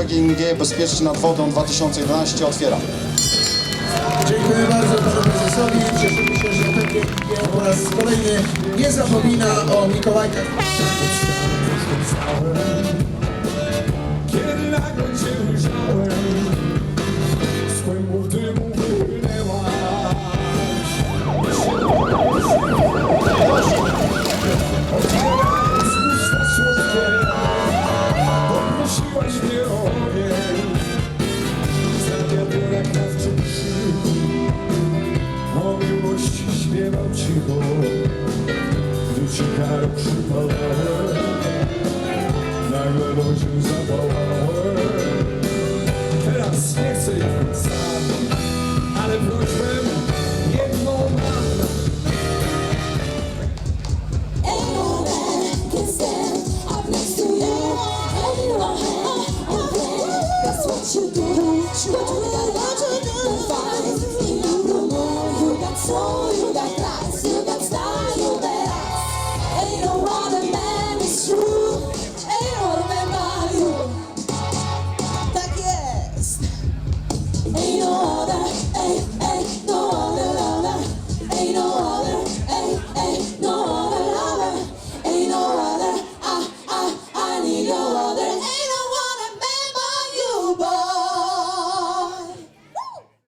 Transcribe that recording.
PGNiG Bezpiecznie nad wodą 2011 otwieram. Dziękuję bardzo panu prezesowi. Cieszymy się, że PGNiG po raz kolejny nie zapomina o Mikołajkach. Kiedy nagle cię ujrzałem miłość śpiewał cicho. Gdy ci kar przypalałem Nagle rodził zapałałem Teraz nie chcę jechać sam Ale prośbę jedną mam But when